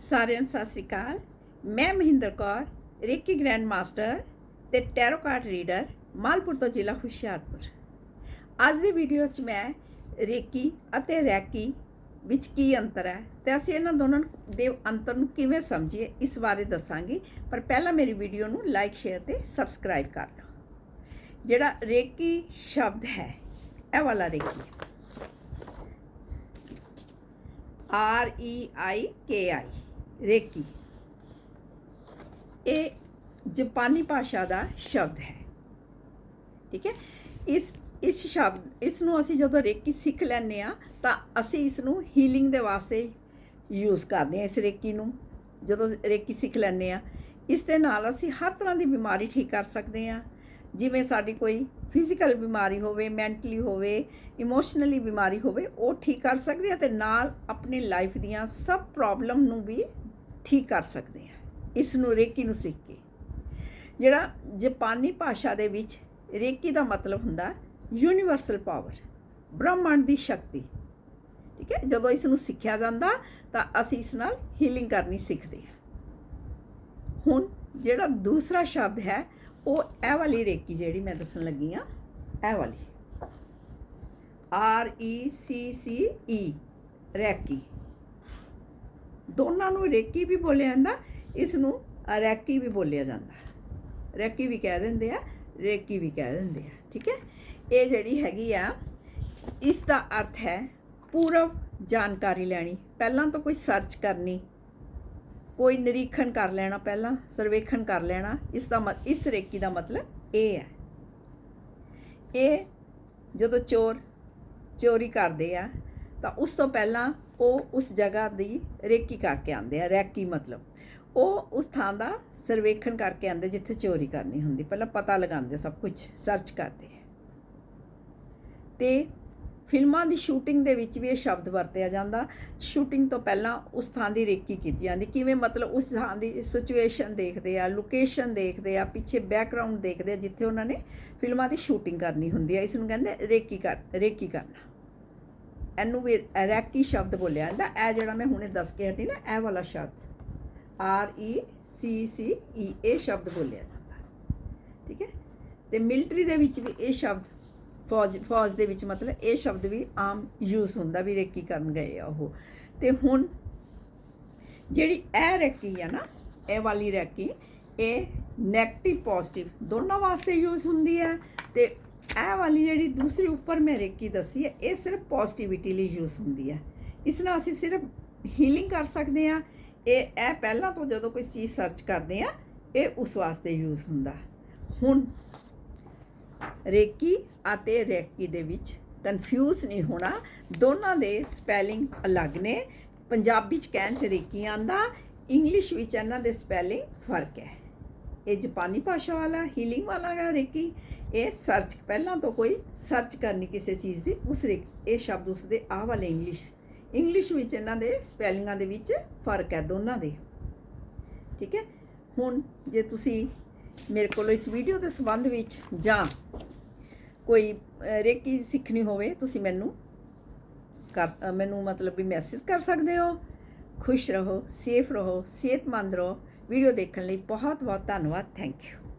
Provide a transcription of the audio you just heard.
ਸਾਰਿਆਂ ਨੂੰ ਸਤਿ ਸ੍ਰੀ ਅਕਾਲ। ਮੈਂ Mahinder Kaur reiki grand master ਤੇ ਟੈਰੋ ਕਾਰਡ ਰੀਡਰ ਮਾਲਪੁਰ ਤੋਂ ਜ਼ਿਲ੍ਹਾ ਹੁਸ਼ਿਆਰਪੁਰ। ਅੱਜ ਦੀ ਵੀਡੀਓ 'ਚ ਮੈਂ ਰੇਕੀ ਅਤੇ ਰੈਕੀ ਵਿੱਚ ਕੀ ਅੰਤਰ ਹੈ ਤੇ ਅਸੀਂ ਇਹਨਾਂ ਦੋਨਾਂ ਦੇ ਅੰਤਰ ਨੂੰ ਕਿਵੇਂ ਸਮਝੀਏ, ਇਸ ਬਾਰੇ ਦੱਸਾਂਗੇ। ਪਰ ਪਹਿਲਾਂ ਮੇਰੀ ਵੀਡੀਓ ਨੂੰ ਲਾਈਕ ਸ਼ੇਅਰ ਤੇ ਸਬਸਕ੍ਰਾਈਬ ਕਰ ਲਓ। ਜਿਹੜਾ ਰੇਕੀ ਸ਼ਬਦ ਹੈ, ਇਹ ਵਾਲਾ reiki R E I K I reiki. ਇਹ ਜਾਪਾਨੀ ਭਾਸ਼ਾ ਦਾ ਸ਼ਬਦ ਹੈ। ਠੀਕ ਹੈ? ਇਸ ਇਸ ਸ਼ਬਦ, ਇਸ ਨੂੰ ਅਸੀਂ ਜਦੋਂ ਰੇਕੀ ਸਿੱਖ ਲੈਂਦੇ ਆ ਤਾਂ ਅਸੀਂ ਇਸ ਨੂੰ ਹੀਲਿੰਗ ਦੇ ਵਾਸਤੇ ਯੂਜ਼ ਕਰਦੇ ਹਾਂ ਇਸ ਰੇਕੀ ਨੂੰ। ਜਦੋਂ ਰੇਕੀ ਸਿੱਖ ਲੈਂਦੇ ਆ ਇਸ ਦੇ ਨਾਲ ਅਸੀਂ ਹਰ ਤਰ੍ਹਾਂ ਦੀ ਬਿਮਾਰੀ ਠੀਕ ਕਰ ਸਕਦੇ ਆ ਜਿਵੇਂ ਸਾਡੀ ਕੋਈ ਫਿਜ਼ੀਕਲ ਬਿਮਾਰੀ ਹੋਵੇ ਮੈਂਟਲੀ ਹੋਵੇ ਇਮੋਸ਼ਨਲੀ ਬਿਮਾਰੀ ਹੋਵੇ, ਉਹ ਠੀਕ ਕਰ ਸਕਦੇ ਆ ਤੇ ਨਾਲ ਆਪਣੀ ਲਾਈਫ ਦੀਆਂ ਸਭ ਪ੍ਰੋਬਲਮ ਨੂੰ ਵੀ ਠੀਕ ਕਰ ਸਕਦੇ ਹਾਂ। ਇਸ ਨੂੰ ਰੇਕੀ ਨੂੰ ਸਿੱਖ ਕੇ ਜਿਹੜਾ ਜਾਪਾਨੀ ਭਾਸ਼ਾ ਦੇ ਵਿੱਚ ਰੇਕੀ ਦਾ ਮਤਲਬ ਹੁੰਦਾ ਯੂਨੀਵਰਸਲ ਪਾਵਰ ਬ੍ਰਹਮੰਡ ਦੀ ਸ਼ਕਤੀ। ਠੀਕ ਹੈ? ਜਦੋਂ ਇਸ ਨੂੰ ਸਿੱਖਿਆ ਜਾਂਦਾ, ਤਾਂ ਅਸੀਂ ਇਸ ਨਾਲ ਹੀਲਿੰਗ ਕਰਨੀ ਸਿੱਖਦੇ ਹਾਂ। ਹੁਣ ਜਿਹੜਾ ਦੂਸਰਾ ਸ਼ਬਦ ਹੈ, ਉਹ ਇਹ ਵਾਲੀ ਰੇਕੀ ਜਿਹੜੀ ਮੈਂ ਦੱਸਣ ਲੱਗੀ ਆ ਇਹ ਵਾਲੀ। R E C C E reiki. ਦੋਨਾਂ ਨੂੰ ਰੇਕੀ ਵੀ ਬੋਲਿਆ ਜਾਂਦਾ, ਇਸ ਨੂੰ ਰੈਕੀ ਵੀ ਬੋਲਿਆ ਜਾਂਦਾ। ਰੈਕੀ ਵੀ ਕਹਿ ਦਿੰਦੇ ਆ, ਰੇਕੀ ਵੀ ਕਹਿ ਦਿੰਦੇ ਆ, ਠੀਕ ਹੈ? ਇਹ ਜਿਹੜੀ ਹੈਗੀ ਆ, ਇਸ ਦਾ ਅਰਥ ਹੈ ਪੂਰਵ ਜਾਣਕਾਰੀ ਲੈਣੀ। ਪਹਿਲਾਂ ਤਾਂ ਕੋਈ ਸਰਚ ਕਰਨੀ, ਕੋਈ ਨਿਰੀਖਣ ਕਰ ਲੈਣਾ ਪਹਿਲਾਂ, ਸਰਵੇਖਣ ਕਰ ਲੈਣਾ, ਇਸ ਦਾ ਮਤ, ਇਸ ਰੇਕੀ ਦਾ ਮਤਲਬ ਇਹ ਹੈ। ਇਹ ਜਦੋਂ ਚੋਰ, ਚੋਰੀ ਕਰਦੇ ਆ ਤਾਂ ਉਸ ਤੋਂ ਪਹਿਲਾਂ ਉਹ ਉਸ ਜਗ੍ਹਾ ਦੀ ਰੇਕੀ ਕਰਕੇ ਆਉਂਦੇ ਆ, ਰੈਕੀ ਮਤਲਬ। ਉਹ ਉਸ ਥਾਂ ਦਾ ਸਰਵੇਖਣ ਕਰਕੇ ਆਉਂਦੇ, ਜਿੱਥੇ ਚੋਰੀ ਕਰਨੀ ਹੁੰਦੀ। ਪਹਿਲਾਂ ਪਤਾ ਲਗਾਉਂਦੇ, ਸਭ ਕੁਝ ਸਰਚ ਕਰਦੇ। ਤੇ ਫਿਲਮਾਂ ਦੀ ਸ਼ੂਟਿੰਗ ਦੇ ਵਿੱਚ ਵੀ ਇਹ ਸ਼ਬਦ ਵਰਤਿਆ ਜਾਂਦਾ। ਸ਼ੂਟਿੰਗ ਤੋਂ ਪਹਿਲਾਂ ਉਸ ਥਾਂ ਦੀ ਰੇਕੀ ਕੀਤੀ ਜਾਂਦੀ। ਕਿਵੇਂ ਮਤਲਬ ਉਸ ਥਾਂ ਦੀ ਸਿਚੁਏਸ਼ਨ ਦੇਖਦੇ ਆ ਲੋਕੇਸ਼ਨ ਦੇਖਦੇ ਆ, ਪਿੱਛੇ ਬੈਕਗ੍ਰਾਉਂਡ ਦੇਖਦੇ ਆ, ਜਿੱਥੇ ਉਹਨਾਂ ਨੇ ਫਿਲਮਾਂ ਦੀ ਸ਼ੂਟਿੰਗ ਕਰਨੀ ਹੁੰਦੀ ਆ। ਇਸ ਨੂੰ ਕਹਿੰਦੇ ਰੇਕੀ ਕਰ, ਰੇਕੀ ਕਰਨਾ। ਇਹਨੂੰ ਵੀ ਰੈਕੀ ਸ਼ਬਦ ਬੋਲਿਆ ਜਾਂਦਾ। ਇਹ ਜਿਹੜਾ ਮੈਂ ਹੁਣੇ ਦੱਸ ਕੇ ਹਟੀ ਨਾ, ਇਹ ਵਾਲਾ ਸ਼ਬਦ। ਆਰ ਈ ਸੀ ਸੀ ਈ, ਇਹ ਸ਼ਬਦ ਬੋਲਿਆ ਜਾਂਦਾ। ਠੀਕ ਹੈ? ਤੇ ਮਿਲਟਰੀ ਦੇ ਵਿੱਚ ਵੀ ਇਹ ਸ਼ਬਦ, ਫੌਜ ਫੌਜ ਦੇ ਵਿੱਚ ਮਤਲਬ ਇਹ ਸ਼ਬਦ ਵੀ ਆਮ ਯੂਜ਼ ਹੁੰਦਾ ਵੀ ਰੈਕੀ ਕਰਨ ਗਏ ਆ ਉਹ। ਤੇ ਹੁਣ ਜਿਹੜੀ ਇਹ ਰੈਕੀ ਆ ਨਾ, ਇਹ ਵਾਲੀ ਰੈਕੀ, ਇਹ 네ਗੇਟਿਵ ਪੋਜ਼ਿਟਿਵ ਦੋਨਾਂ ਵਾਸਤੇ ਯੂਜ਼ ਹੁੰਦੀ ਹੈ ਤੇ ਇਹ ਵਾਲੀ ਜਿਹੜੀ ਦੂਸਰੀ ਉੱਪਰ ਮੈਂ ਰੇਕੀ ਦੱਸੀ ਹੈ, ਇਹ ਸਿਰਫ ਪੋਜ਼ਿਟਿਵਿਟੀ ਲਈ ਯੂਜ਼ ਹੁੰਦੀ ਹੈ। ਇਸ ਨਾਲ ਅਸੀਂ ਸਿਰਫ ਹੀਲਿੰਗ ਕਰ ਸਕਦੇ ਆ ਇਹ ਇਹ ਪਹਿਲਾਂ ਤੋਂ ਜਦੋਂ ਕੋਈ ਚੀਜ਼ ਸਰਚ ਕਰਦੇ ਆ ਇਹ ਉਸ ਵਾਸਤੇ ਯੂਜ਼ ਹੁੰਦਾ। ਹੁਣ ਰੇਕੀ ਅਤੇ ਰੇਕੀ ਦੇ ਵਿੱਚ ਕਨਫਿਊਜ਼ ਨਹੀਂ ਹੋਣਾ। ਦੋਨਾਂ ਦੇ ਸਪੈਲਿੰਗ ਅਲੱਗ ਨੇ। ਪੰਜਾਬੀ ਚ ਕਹਿਣ ਚ ਰੇਕੀ ਆਂਦਾ ਇੰਗਲਿਸ਼ ਵਿੱਚ ਇਹਨਾਂ ਦੇ ਸਪੈਲਿੰਗ ਫ਼ਰਕ ਹੈ। ਇਹ ਜਾਪਾਨੀ ਭਾਸ਼ਾ ਵਾਲਾ, ਹੀਲਿੰਗ ਵਾਲਾ ਹੈ ਰੇਕੀ। ਇਹ ਸਰਚ ਪਹਿਲਾਂ ਤੋਂ ਕੋਈ ਸਰਚ ਕਰਨੀ ਕਿਸੇ ਚੀਜ਼ ਦੀ, ਉਸ ਇਹ ਸ਼ਬਦ ਉਸ ਦੇ ਆਹ ਵਾਲੇ ਇੰਗਲਿਸ਼ ਇੰਗਲਿਸ਼ ਵਿੱਚ ਇਹਨਾਂ ਦੇ ਸਪੈਲਿੰਗਾਂ ਦੇ ਵਿੱਚ ਫ਼ਰਕ ਹੈ ਦੋਨਾਂ ਦੇ। ਠੀਕ ਹੈ? ਹੁਣ ਜੇ ਤੁਸੀਂ ਮੇਰੇ ਕੋਲ ਇਸ ਵੀਡੀਓ ਦੇ ਸੰਬੰਧ ਵਿੱਚ ਜਾਂ ਕੋਈ ਰੇਕੀ ਸਿੱਖਣੀ ਹੋਵੇ, ਤੁਸੀਂ ਮੈਨੂੰ ਕਰ ਮੈਨੂੰ ਮਤਲਬ ਵੀ ਮੈਸੇਜ ਕਰ ਸਕਦੇ ਹੋ। ਖੁਸ਼ ਰਹੋ ਸੇਫ ਰਹੋ, ਸਿਹਤਮੰਦ ਰਹੋ। ਵੀਡੀਓ ਦੇਖਣ ਲਈ ਬਹੁਤ ਬਹੁਤ ਧੰਨਵਾਦ ਥੈਂਕ ਯੂ।